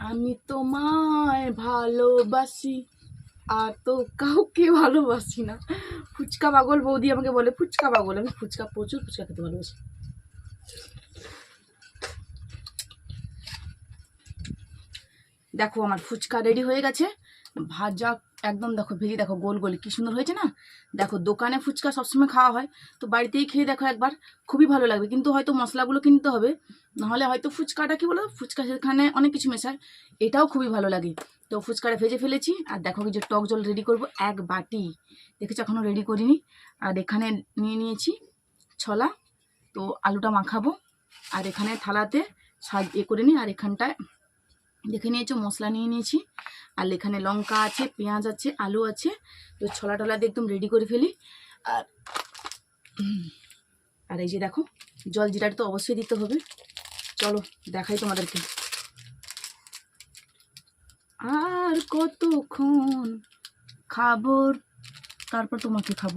আমি তোমায় ভালোবাসি, আর তো কাউকে ভালোবাসি না। ফুচকা পাগল বৌদি আমাকে বলে, ফুচকা পাগল, আমি ফুচকা, প্রচুর ফুচকা খেতে ভালোবাসি। দেখো, আমার ফুচকা রেডি হয়ে গেছে। ভাজা একদম দেখো, ভেজে দেখো, গোল গোল, কি সুন্দর হয়েছে না? দেখো, দোকানে ফুচকা সবসময় খাওয়া হয়, তো বাড়িতেই খেয়ে দেখো একবার, খুবই ভালো লাগবে। কিন্তু হয়তো মশলাগুলো কিনতে হবে, নাহলে হয়তো ফুচকাটা কি বলো, ফুচকা সেখানে অনেক কিছু মেশায়, এটাও খুবই ভালো লাগে। তো ফুচকাটা ভেজে ফেলেছি, আর দেখো কি যে টক জল রেডি করব এক বাটি। দেখেছি এখনও রেডি করিনি? আর এখানে নিয়ে নিয়েছি ছলা, তো আলুটা মাখাবো, আর এখানে থালাতে সাজ এ করে নিই, আর এখানটায় দেখে নিয়েছো, মশলা নিয়ে নিয়েছি। আর এখানে লঙ্কা আছে, পেঁয়াজ আছে, আলু আছে। তো ছলা টলা দিয়ে একদম রেডি করে ফেলি। আর আর এই যে দেখো, জল জিরাটা তো অবশ্যই দিতে হবে। চলো, দেখাই তোমাদেরকে। আর কতক্ষণ খাবর তারপর তোমাকে খাব।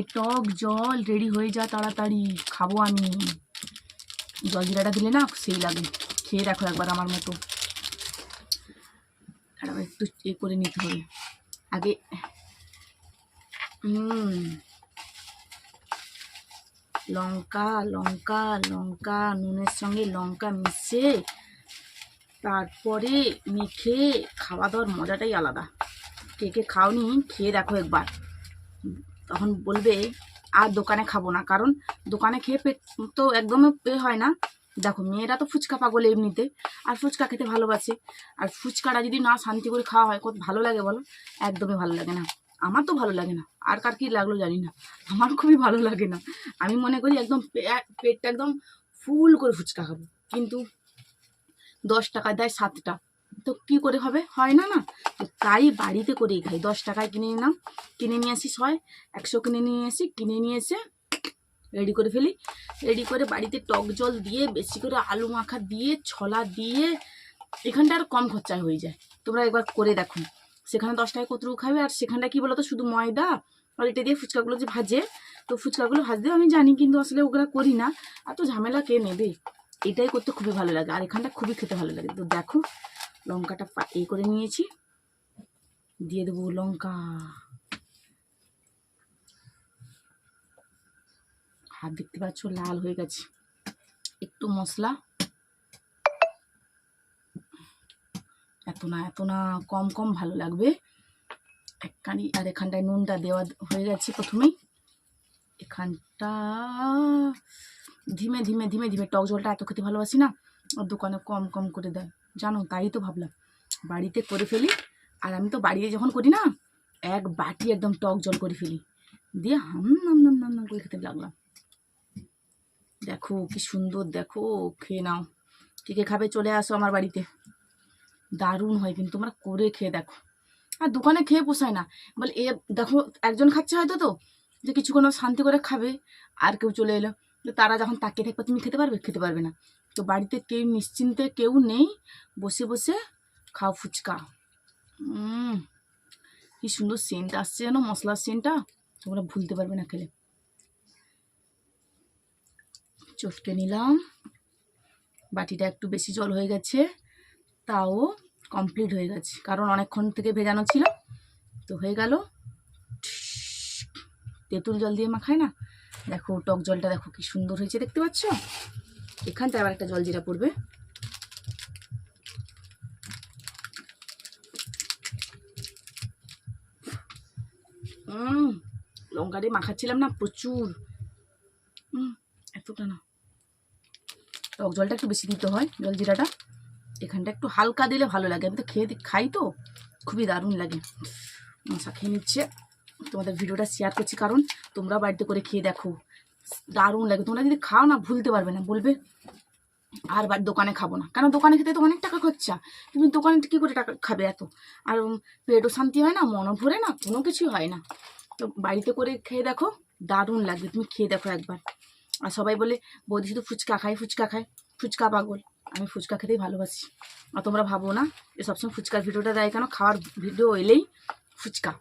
এ টক জল রেডি হয়ে যা তাড়াতাড়ি, খাব আমি। জল জিরাটা দিলে না, সেই লাগে। খেয়ে দেখো একবার আমার মতো। একটু এ করে নিতে হবে। আগে লঙ্কা লঙ্কা লঙ্কা, নুনের সঙ্গে লঙ্কা মিশে তারপরে মেখে খাওয়া দাওয়ার মজাটাই আলাদা। কে কে খাওনি খেয়ে দেখো একবার। তখন বলবে, আর দোকানে খাব না। কারণ দোকানে খেয়ে পেট তো একদমই হয় না। দেখো, মেয়েরা তো ফুচকা পাগল এমনিতে। আর ফুচকা খেতে ভালোবাসে। আর ফুচকাটা যদি না শান্তি করে খাওয়া হয়, কত ভালো লাগে বলো? একদমই ভালো লাগে না। আমার তো ভালো লাগে না। আর কার কী লাগল জানি না। আমার খুবই ভালো লাগে না। আমি মনে করি একদম পেটটা একদম ফুল করে ফুচকা খাব। কিন্তু দশ টাকা দেয় সাতটা। তো কি করে হবে? হয় না না। তো তাই বাড়িতে করেই খাই। দশ টাকায় কিনে নিলাম। কিনে নিয়ে আসি ছয়। একশো কিনে নিয়ে আসি কিনে নিয়ে এসে রেডি করে ফেলি। রেডি করে বাড়িতে টক জল দিয়ে, বেশি করে আলু মাখা দিয়ে, ছলা দিয়ে, এখানটা আর কম খরচায় হয়ে যায়। তোমরা একবার করে দেখো। সেখানে দশ টাকায় কতটুকু খাবে? আর সেখানটা কি বলতো? শুধু ময়দা আর এটা দিয়ে ফুচকাগুলো যে ভাজে, তো ফুচকাগুলো ভাজতেও আমি জানি, কিন্তু আসলে ওগুলো করি না। আর তো ঝামেলা কে নেবে? এটাই করতে খুবই ভালো লাগে। আর এখানটা খুবই খেতে ভালো লাগে। তো দেখো, লঙ্কাটা এ করে নিয়েছি। দিয়ে দেবো লঙ্কা। হাত দেখতে পাচ্ছ, লাল হয়ে গেছে। একটু মশলা। এত না এত না, কম কম ভালো লাগবে। একখানি, আর এখানটায় নুনটা দেওয়া হয়ে গেছে প্রথমেই। এখানটা ধীমে ধীমে ধীমে ধীমে টক জলটা এত খেতে ভালোবাসি না, আর দোকানে কম কম করে দেয়। জানো, তাই তো ভাবলাম। বাড়িতে করে ফেলি, আর আমি তো বাড়িতে যখন করি না, এক বাটি একদম টক জল করে ফেলি। দিয়ে হাম, নাম নাম নাম নাম করে খেতে লাগলাম। দেখো, কি সুন্দর, দেখো খেয়ে নাও। কে কে খাবে, চলে আসো আমার বাড়িতে। দারুণ হয় কিন্তু, তোমরা করে খেয়ে দেখো। আর দোকানে খেয়ে পোষায় না। বলে, এ, দেখো, একজন খাচ্ছে হয়তো তো, যে কিছুক্ষণ শান্তি করে খাবে, আর কেউ চলে এলো। তারা যখন তাকিয়ে থাকবে, তুমি খেতে পারবে? খেতে পারবে না। তো বাড়িতে কেউ, নিশ্চিন্তে কেউ নেই, বসে বসে খাও ফুচকা। কি সুন্দর সেন্ট আসছে যেন মশলার সেন্টটা তোমরা ভুলতে পারবে না খেলে। চটকে নিলাম। বাটিটা একটু বেশি জল হয়ে গেছে, তাও কমপ্লিট হয়ে গেছে। কারণ অনেকক্ষণ থেকে ভেজানো ছিল, তো হয়ে গেল। তেঁতুল জল দিয়ে মাখায় না? দেখো, টক জলটা দেখো কি সুন্দর হয়েছে, দেখতে পাচ্ছ? এখানটা আবার একটা জল জিরা পড়বে। লঙ্কা দিয়ে মাখাচ্ছিলাম না, প্রচুর। এতটা না। টক জলটা একটু বেশি দিতে হয়, জল জিরাটা। এখানটা একটু হালকা দিলে ভালো লাগে। আমি তো খেয়ে খাই তো, খুবই দারুণ লাগে। মশা খেয়ে নিচ্ছে। তোমাদের ভিডিওটা শেয়ার করছি কারণ তোমরা বাড়িতে করে খেয়ে দেখো। দারুণ লাগে। তোমরা যদি খাও না, ভুলতে পারবে না। বলবে, আর বার দোকানে খাব না। কারণ দোকানে খেতে তো অনেক টাকা খরচা। তুমি দোকানে কী করে টাকা খাবে এত? আর পেটও শান্তি হয় না? মনও ভরে না? কোনো কিছুই হয় না। তো বাড়িতে করে খেয়ে দেখো, দারুণ লাগবে। তুমি খেয়ে দেখো একবার। আর সবাই বলে, বৌদি শুধু ফুচকা খায় ফুচকা খায়, ফুচকা পাগল। আমি ফুচকা খেতেই ভালোবাসি। আর তোমরা ভাবো না যে সবসময় ফুচকার ভিডিওটা দেয় কেন? খাওয়ার ভিডিও এলেই ফুচকা।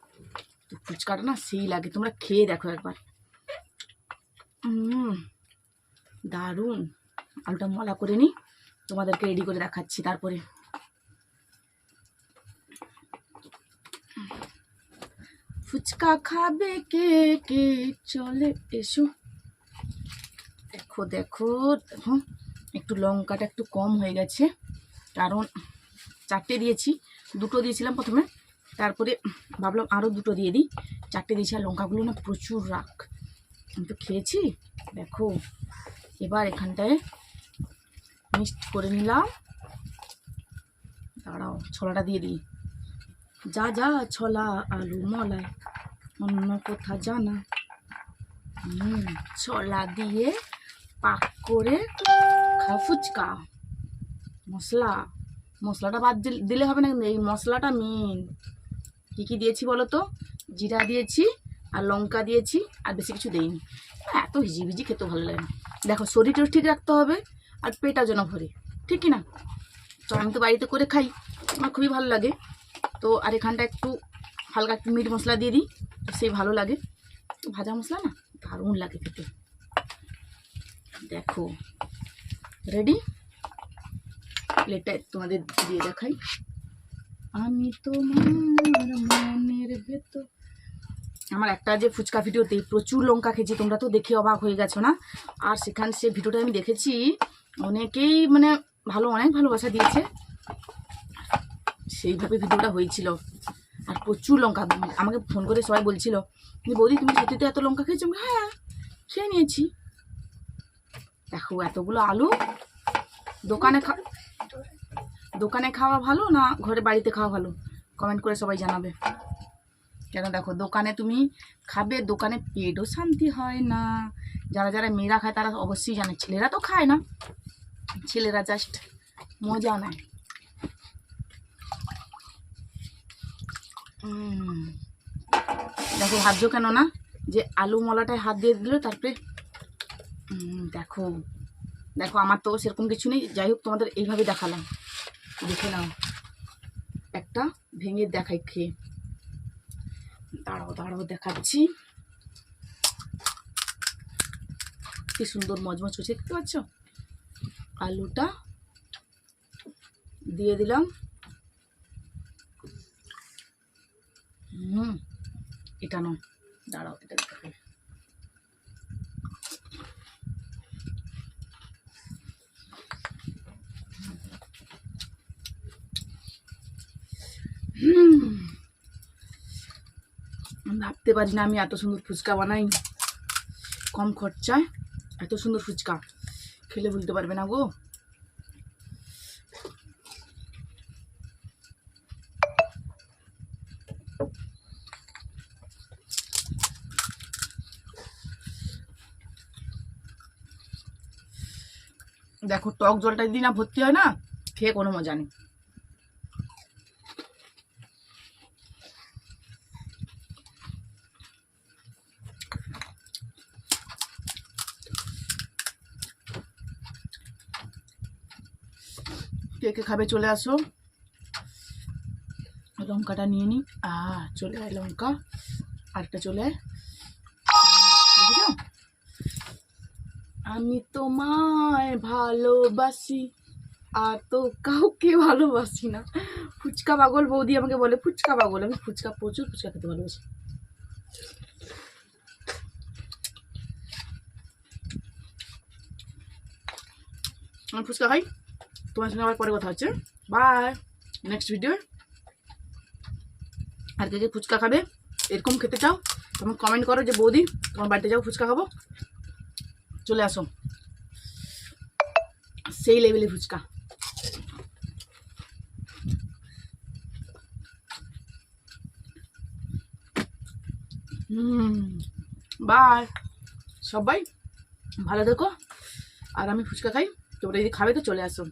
তো ফুচকাটা না সেই লাগে। তোমরা খেয়ে দেখো একবার। দারুণ। আলুটা মলা করে নিই। তোমাদেরকে রেডি করে দেখাচ্ছি তারপরে। ফুচকা খাবে কে কে, চলে এসো। দেখো দেখো দেখো। একটু লঙ্কাটা একটু কম হয়ে গেছে, কারণ চারটে দিয়েছি, দুটো দিয়েছিলাম প্রথমে, তারপরে ভাবলাম আরও দুটো দিয়ে দিই। চারটে দিয়েছি, আর লঙ্কাগুলো না প্রচুর রাখ আমি তো খেয়েছি, দেখো। এবার এখানটায় মিক্সড করে নিলাম। দাঁড়াও, ছোলাটা দিয়ে দিই। যা যা, ছোলা, আলু, মলাই, অন্য কোথা জানা। ছোলা দিয়ে পাক করে খাও ফুচকা, মশলা। মশলাটা বাদ দিল- হবে না কিন্তু এই মশলাটা মেন কী কী দিয়েছি বলো তো? জিরা দিয়েছি আর লঙ্কা দিয়েছি আর বেশি কিছু দেইনি। এত হিজিবিজি খেতে ভালো লাগে না। দেখো, শরীরটাও ঠিক রাখতে হবে আর পেটা যেন ভরে। ঠিক কি না? তো আমি তো বাড়িতে করে খাই। আমার খুবই ভালো লাগে। তো আর এখানটা একটু হালকা একটু মিট মশলা দিয়ে দিই সেই ভালো লাগে। ভাজা মশলা না দারুণ লাগে খেতে। দেখো। রেডি প্লেটটা তোমাদের দিয়ে দেখাই। আমি তোমার মনের ভেতর আমার একটা যে ফুচকা ভিডিওতে প্রচুর লঙ্কা খেয়েছি, তোমরা তো দেখে অবাক হয়ে গেছো না? আর সেখানে সে ভিডিওটা আমি দেখেছি, অনেকেই মানে ভালো অনেক ভালোবাসা দিয়েছে। সেইভাবে ভিডিওটা হয়েছিল। আর প্রচুর লঙ্কা। আমাকে ফোন করে সবাই বলছিল বৌদি, তুমি সত্যিতে এত লঙ্কা খেয়েছো? হ্যাঁ খেয়ে নিয়েছি। দেখো, এতগুলো আলু। দোকানে খা দোকানে খাওয়া ভালো না ঘরে বাড়িতে খাওয়া ভালো? কমেন্ট করে সবাই জানাবে। কেন দেখো, দোকানে তুমি খাবে, দোকানে পেটও শান্তি হয় না। যারা যারা মেয়েরা খায়, তারা অবশ্যই জানে। ছেলেরা তো খায় না। ছেলেরা জাস্ট মজা নেয়। দেখো, ভাবছ কেন না? যে আলু মলাটায় হাত দিয়ে দিল, তারপরে দেখো। দেখো, আমার তো সেরকম কিছু নেই। যাই হোক, তোমাদের এইভাবে দেখালাম। দেখে নাও। একটা ভেঙে দেখাই খেয়ে দাঁড়াও দাঁড়াও, দেখাচ্ছি। কি সুন্দর মজমজ হচ্ছে দেখতে পাচ্ছ? আলুটা দিয়ে দিলাম। হুম, এটা নয় দাঁড়াও, এটা দেখাই হুম আমি ভাবতে পারি না আমি এত সুন্দর ফুচকা বানাই। কম খরচায় এত সুন্দর ফুচকা। খেলে বলতে পারবে না গো। দেখো টক জলটা যদি না ভর্তি হয় না, খেয়ে কোনো মজা নেই। কে খাবে, চলে আসো। লঙ্কাটা নিয়ে নি। আ চলে আয় লঙ্কা। আরেকটা চলে আয়। আমি তোমায় ভালোবাসি, আর তো কাউকে ভালোবাসি না। ফুচকা পাগল বৌদি আমাকে বলে, ফুচকা পাগল, আমি ফুচকা, প্রচুর ফুচকা খেতে ভালোবাসি। আমি ফুচকা খাই? তোমার সঙ্গে আবার পরে কথা হচ্ছে। বাই নেক্সট ভিডিও আর কে ফুচকা খাবে, এরকম খেতে চাও, তখন কমেন্ট করো যে, বৌদি, তোমার বাড়িতে যাও ফুচকা খাব। চলে আসো। সেই লেভেলে ফুচকা। বাই সবাই ভালো থেকো। আর আমি ফুচকা খাই। তোমরা যদি খাবে তো চলে আসো।